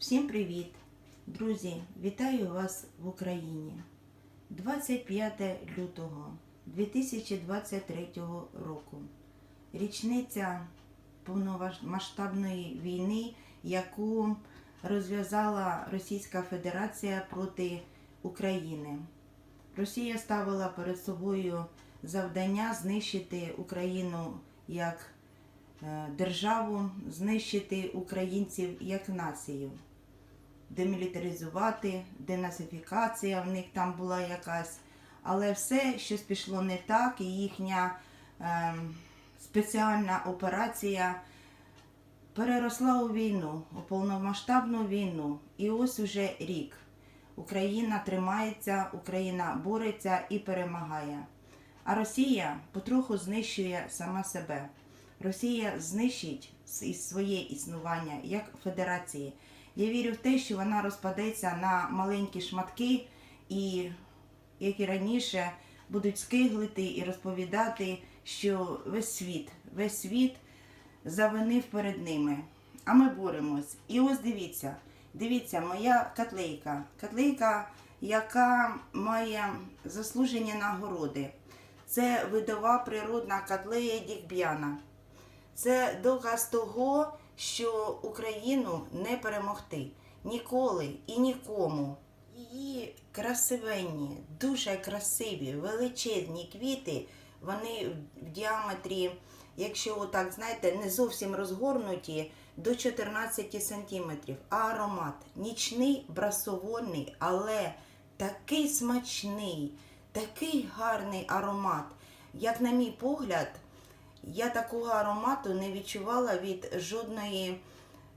Всім привіт! Друзі, вітаю вас в Україні. 25 лютого 2023 року. Річниця повномасштабної війни, яку розв'язала Російська Федерація проти України. Росія ставила перед собою завдання знищити Україну як е, державу, знищити українців як націю, демілітаризувати, денацифікація в них там була якась. Але все щось пішло не так, і їхня е, спеціальна операція переросла у війну, у повномасштабну війну. І ось уже рік. Україна тримається, Україна бореться і перемагає. А Росія потроху знищує сама себе. Росія знищить своє існування як федерації. Я вірю в те, що вона розпадеться на маленькі шматки і, як і раніше, будуть скиглити і розповідати, що весь світ, весь світ завинив перед ними. А ми боремось. І ось дивіться, дивіться, моя котлейка. Котлейка, яка має заслужені нагороди. Це видова природна котлея Дікб'яна. Це доказ того, що Україну не перемогти ніколи і нікому. Її красивенні, дуже красиві, величезні квіти, вони в діаметрі, якщо отак, знаєте, не зовсім розгорнуті, до 14 сантиметрів. А аромат нічний, брасовольний, але такий смачний, такий гарний аромат. Як на мій погляд, я такого аромату не відчувала від жодної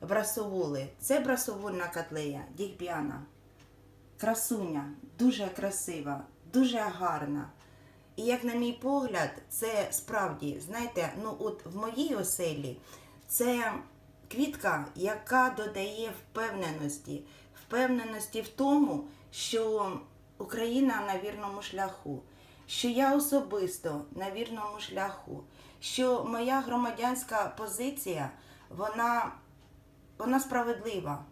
брасоволи. Це брасовольна котлея, дігбіана. Красуня, дуже красива, дуже гарна. І як на мій погляд, це справді, знаєте, ну от в моїй оселі це квітка, яка додає впевненості, впевненості в тому, що Україна на вірному шляху, що я особисто на вірному шляху, що моя громадянська позиція, вона, вона справедлива,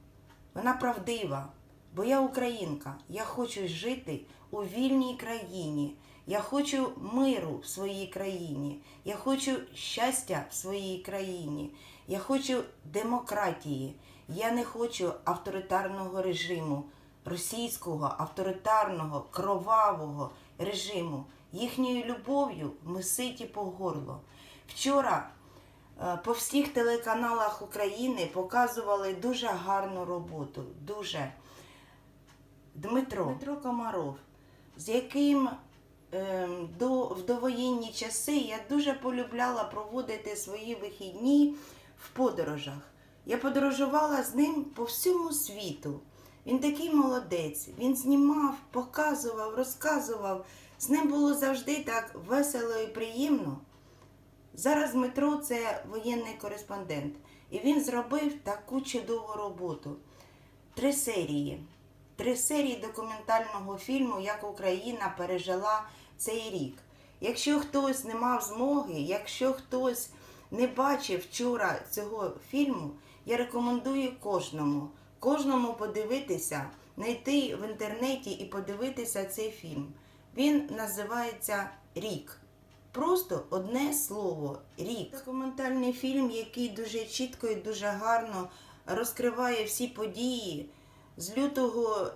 вона правдива. Бо я українка, я хочу жити у вільній країні. Я хочу миру в своїй країні. Я хочу щастя в своїй країні. Я хочу демократії. Я не хочу авторитарного режиму, російського авторитарного, кровавого режиму. Їхньою любов'ю ми ситі по горло. Вчора е, по всіх телеканалах України показували дуже гарну роботу. Дуже. Дмитро, Дмитро Комаров, з яким ем, до, в довоєнні часи я дуже полюбляла проводити свої вихідні в подорожах. Я подорожувала з ним по всьому світу. Він такий молодець, він знімав, показував, розказував. З ним було завжди так весело і приємно. Зараз Дмитро це воєнний кореспондент, і він зробив таку чудову роботу. Три серії. Три серії документального фільму, як Україна пережила цей рік. Якщо хтось не мав змоги, якщо хтось не бачив вчора цього фільму, я рекомендую кожному, кожному подивитися, знайти в інтернеті і подивитися цей фільм. Він називається Рік. Просто одне слово рік. Документальний фільм, який дуже чітко і дуже гарно розкриває всі події з лютого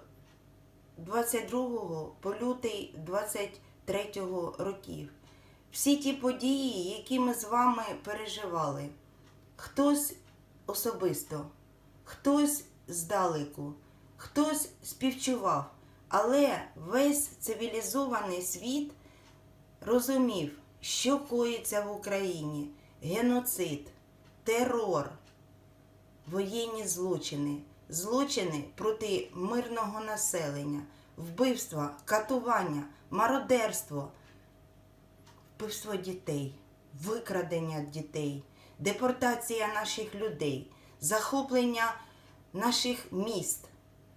22 по лютий 23 років. Всі ті події, які ми з вами переживали. Хтось особисто, хтось здалеку, хтось співчував, але весь цивілізований світ розумів, що коїться в Україні: геноцид, терор, воєнні злочини, злочини проти мирного населення, вбивства, катування, мародерство, вбивство дітей, викрадення дітей, депортація наших людей, захоплення наших міст,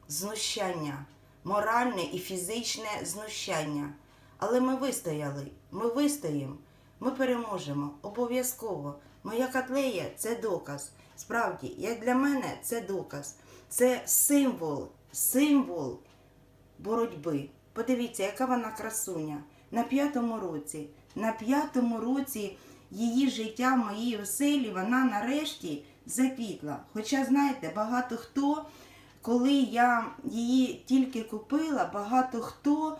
знущання, моральне і фізичне знущання. Але ми вистояли, ми вистоїмо, ми переможемо обов'язково. Моя котлея це доказ. Справді, як для мене, це доказ. Це символ, символ боротьби. Подивіться, яка вона красуня. На п'ятому році. На п'ятому році її життя моїй оселі вона нарешті заквітла. Хоча, знаєте, багато хто, коли я її тільки купила, багато хто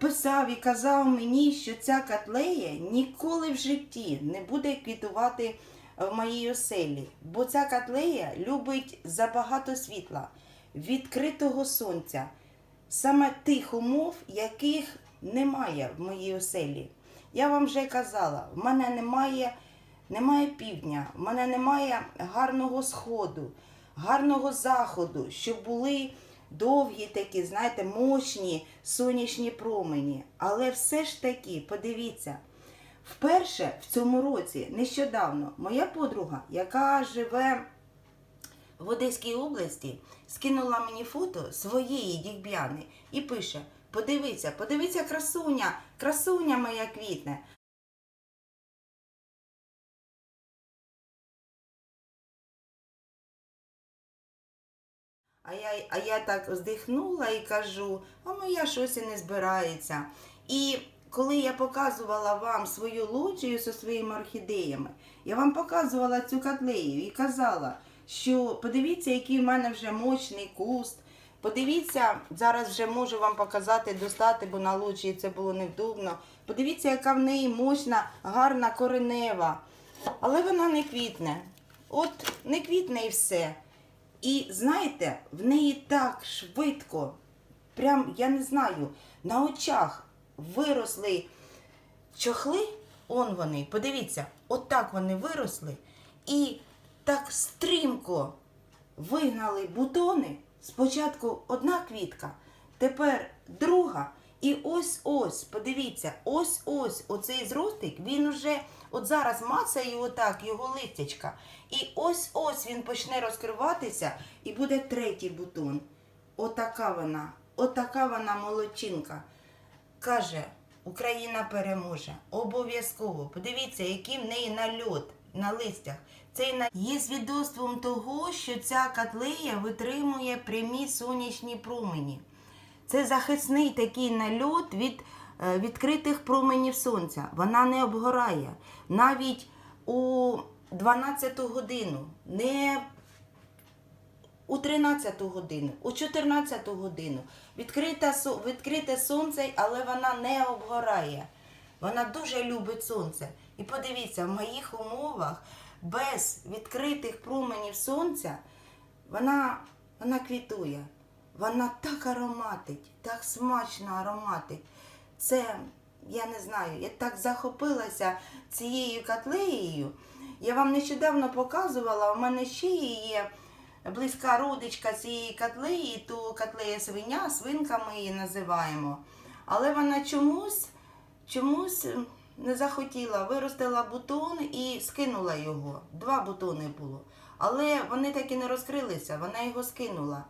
писав і казав мені, що ця котлея ніколи в житті не буде квітувати в моїй оселі, бо ця котлея любить забагато світла, відкритого сонця, саме тих умов, яких немає в моїй оселі. Я вам вже казала, в мене немає, немає півдня, в мене немає гарного сходу, гарного заходу, щоб були довгі такі, знаєте, мощні сонячні промені. Але все ж таки, подивіться, вперше в цьому році, нещодавно, моя подруга, яка живе в Одеській області, скинула мені фото своєї дігбяни і пише: подивіться, подивіться, красуня, красуня моя квітне. А я, а я так вздихнула і кажу, а моя щось і не збирається. І коли я показувала вам свою лоджію зі своїми орхідеями, я вам показувала цю котлею і казала, що подивіться, який в мене вже мощний куст. Подивіться, зараз вже можу вам показати, достати, бо на лоджії це було невдобно. Подивіться, яка в неї мощна, гарна коренева. Але вона не квітне. От не квітне і все. І знаєте, в неї так швидко, прям, я не знаю, на очах виросли чохли, он вони, подивіться, отак вони виросли і так стрімко вигнали бутони. Спочатку одна квітка, тепер друга. І ось ось, подивіться, ось ось оцей зростик, він уже от зараз мацає отак його листячка. І ось ось він почне розкриватися і буде третій бутон. Отака вона, отака вона молодчинка. Каже, Україна переможе. Обов'язково. Подивіться, який в неї нальот на листях. На... є свідоцтвом того, що ця котлея витримує прямі сонячні промені. Це захисний такий нальот від відкритих променів сонця. Вона не обгорає. Навіть у 12 годину, не у 13 годину, у 14 годину. Відкрите сонце, але вона не обгорає. Вона дуже любить сонце. І подивіться, в моїх умовах без відкритих променів сонця вона, вона квітує. Вона так ароматить, так смачно ароматить. Це, я не знаю, я так захопилася цією котлеєю. Я вам нещодавно показувала, у мене ще є близька родичка цієї котлеї, то котлея свиня, свинка ми її називаємо. Але вона чомусь, чомусь не захотіла, виростила бутон і скинула його. Два бутони було. Але вони так і не розкрилися, вона його скинула.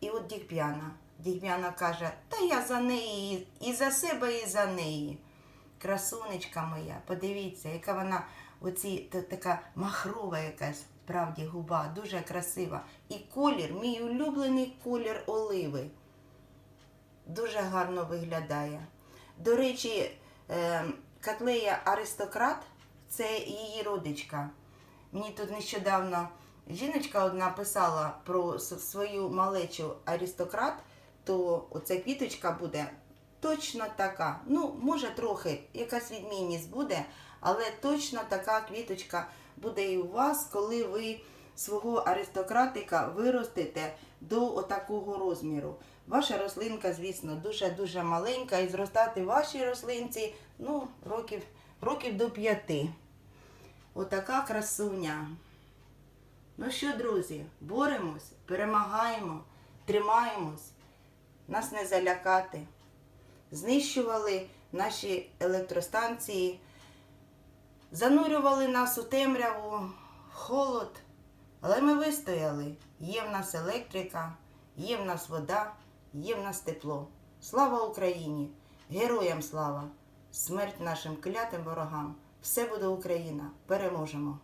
І от Дігбяна. Дігбяна каже, та я за неї, і за себе, і за неї. Красунечка моя, подивіться, яка вона оці така махрова якась, справді губа, дуже красива. І колір, мій улюблений колір оливи. Дуже гарно виглядає. До речі, е, котлея Аристократ це її родичка. Мені тут нещодавно жіночка одна писала про свою малечу аристократ, то оця квіточка буде точно така. Ну, може, трохи якась відмінність буде, але точно така квіточка буде і у вас, коли ви свого аристократика виростете до отакого розміру. Ваша рослинка, звісно, дуже-дуже маленька, і зростати вашій рослинці ну, років, років до п'яти. Отака красуня. Ну що, друзі, боремось, перемагаємо, тримаємось, нас не залякати. Знищували наші електростанції, занурювали нас у темряву, холод. Але ми вистояли. Є в нас електрика, є в нас вода, є в нас тепло. Слава Україні! Героям слава! Смерть нашим клятим ворогам! Все буде Україна! Переможемо!